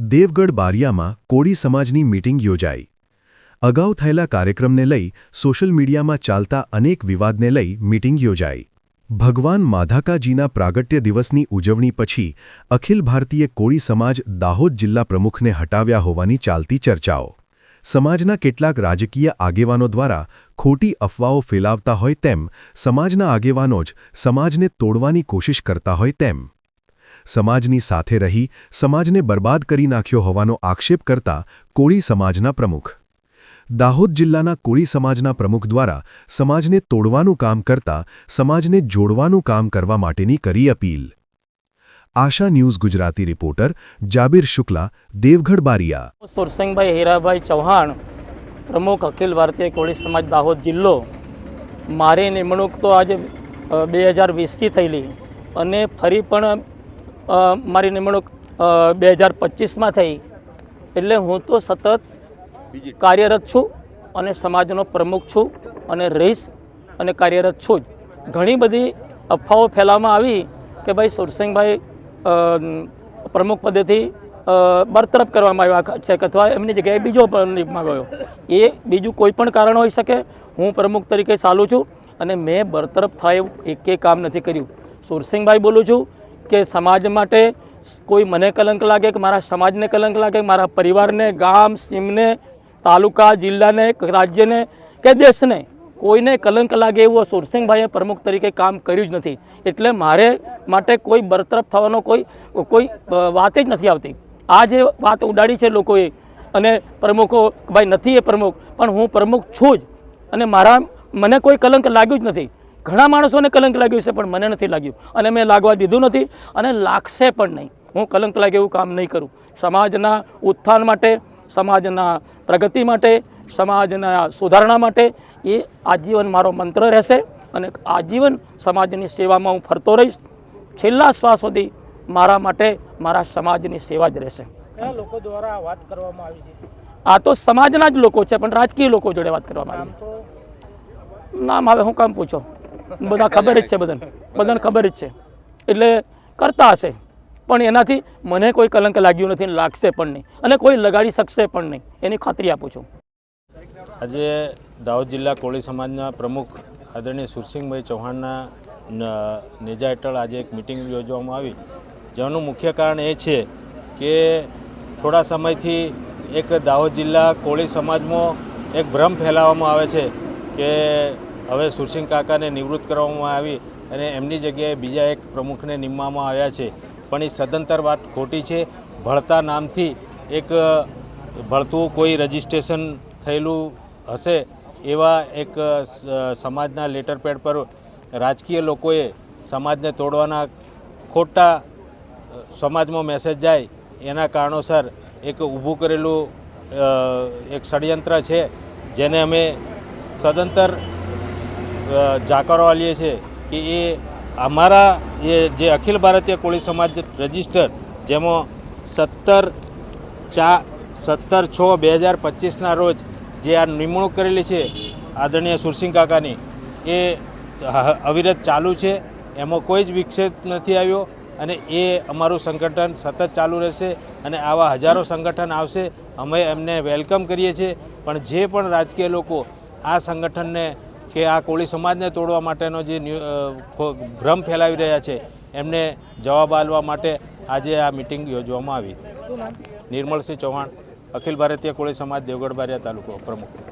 દેવગઢ બારિયામાં કોળી સમાજની મીટિંગ યોજાઈ. અગાઉ થયેલા કાર્યક્રમને લઈ સોશિયલ મીડિયામાં ચાલતા અનેક વિવાદને લઈ મીટિંગ યોજાઈ. ભગવાન માધાકાજીના પ્રાગટ્ય દિવસની ઉજવણી પછી અખિલ ભારતીય કોળી સમાજ દાહોદ જિલ્લા પ્રમુખને હટાવ્યા હોવાની ચાલતી ચર્ચાઓ. સમાજના કેટલાક રાજકીય આગેવાનો દ્વારા ખોટી અફવાઓ ફેલાવતા હોય તેમ, સમાજના આગેવાનો જ સમાજને તોડવાની કોશિશ કરતા હોય તેમ. સમાજની સાથે રહી, સમાજને બરબાદ કરી નાખ્યો હોવાનો આક્ષેપ કરતા કોળી સમાજના પ્રમુખ. દાહોદ જિલ્લાના કોળી સમાજના પ્રમુખ દ્વારા સમાજને તોડવાનું કામ કરતા, સમાજને જોડવાનું કામ કરવા માટેની કરી appeal. Asha news Gujarati reporter Jabir Shukla, Devgadh Baria. સુરસિંહભાઈ Hirabhai Chauhan, પ્રમુખ અખિલ ભારતીય કોળી સમાજ દાહોદ જિલ્લો. મારી નિમણૂક તો આજે બે હજાર વીસથી થયેલી અને ફરી પણ મારી નિમણૂક બે હજાર પચીસમાં થઈ. એટલે હું તો સતત કાર્યરત છું અને સમાજનો પ્રમુખ છું અને રહીશ અને કાર્યરત છું જ. ઘણી બધી અફવાઓ ફેલાવવામાં આવી કે ભાઈ સુરસિંહભાઈ પ્રમુખ પદેથી બરતરફ કરવામાં આવ્યા છે કે અથવા એમની જગ્યાએ બીજો પ્રમુખમાં ગયો. આવ્યો એ બીજું કોઈ પણ કારણ હોઈ શકે. હું પ્રમુખ તરીકે ચાલું છું અને મેં બરતરફ થાય એવું એકે કામ નથી કર્યું. સુરસિંહભાઈ બોલું છું કે સમાજ માટે કોઈ મને કલંક લાગે કે મારા સમાજને કલંક લાગે, મારા પરિવારને, ગામ, સીમને, તાલુકા, જિલ્લાને રાજ્યને કે દેશને કોઈને કલંક લાગે એવું સુરસિંહભાઈએ પ્રમુખ તરીકે કામ કર્યું જ નથી. એટલે મારે માટે કોઈ બરતરફ થવાનો કોઈ કોઈ વાત જ નથી આવતી. આ જે વાત ઉડાડી છે લોકોએ અને પ્રમુખો ભાઈ નથી એ પ્રમુખ, પણ હું પ્રમુખ છું જ અને મારા મને કોઈ કલંક લાગ્યું જ નથી. ઘણા માણસોને કલંક લાગ્યું છે પણ મને નથી લાગ્યું. અને મેં લાગવા દીધું નથી અને લાગશે પણ નહીં. હું કલંક લાગે એવું કામ નહીં કરું. સમાજના ઉત્થાન માટે સમાજના પ્રગતિ માટે સમાજના સુધારણા માટે એ આજીવન મારો મંત્ર રહેશે અને આજીવન સમાજની સેવામાં હું ફરતો રહીશ. છેલ્લા શ્વાસ સુધી મારા માટે મારા સમાજની સેવા જ રહેશે. લોકો દ્વારા વાત કરવામાં આવી છે? આ તો સમાજના જ લોકો છે પણ રાજકીય લોકો જોડે વાત કરવામાં આવી તો? નામ હવે હું કામ પૂછો? બધા ખબર જ છે બધાને. બધાને ખબર જ છે. એટલે કરતા હશે. પણ એનાથી મને કોઈ કલંક લાગ્યું નથી લાગશે પણ નહીં. અને કોઈ લગાડી શકશે પણ નહીં. એની ખાતરી આપું છું. આજે દાહોદ જિલ્લા કોળી સમાજના પ્રમુખ આદરણીય સુરસિંહભાઈ ચૌહાણના નેજા હેઠળ આજે એક મિટિંગ યોજવામાં આવી. જેનું મુખ્ય કારણ એ છે કે થોડા સમયથી એક દાહોદ જિલ્લા કોળી સમાજમાં એક ભ્રમ ફેલાવવામાં આવે છે કે હવે સુરસિંહ કાકાને નિવૃત્ત કરવામાં આવી અને એમની જગ્યાએ બીજા એક પ્રમુખને નિમવામાં આવ્યા છે. પણ એ સદંતર વાત ખોટી છે. ભળતા નામથી એક ભળતું કોઈ રજિસ્ટ્રેશન થયેલું હશે એવા એક સમાજના લેટર પેડ પર રાજકીય લોકોએ સમાજને તોડવાના ખોટા સમાજમાં મેસેજ જાય એના કારણોસર એક ઊભું કરેલું એક ષડયંત્ર છે, જેને અમે સદંતર જાકારો આલીએ છીએ કે એ અમારા એ જે અખિલ ભારતીય કોળી સમાજ રજિસ્ટર, જેમાં સત્તર ચા, સત્તર છ બે હજાર પચીસના રોજ જે આ નિમણૂક કરેલી છે આદરણીય સુરસિંહ કાકાની, એ અવિરત ચાલુ છે. એમાં કોઈ જ વિક્ષેપ નથી આવ્યો અને એ અમારું સંગઠન સતત ચાલુ રહેશે અને આવા હજારો સંગઠન આવશે. અમે એમને વેલકમ કરીએ છીએ. પણ જે પણ રાજકીય લોકો આ સંગઠનને કે આ કોળી સમાજને તોડવા માટેનો જે ભ્રમ ફેલાવી રહ્યા છે એમને જવાબ આપવા માટે આજે આ મિટિંગ યોજવામાં આવી. નિર્મલસિંહ ચૌહાણ અખિલ ભારતીય કોળી સમાજ દેવગઢ બારિયા તાલુકો પ્રમુખ.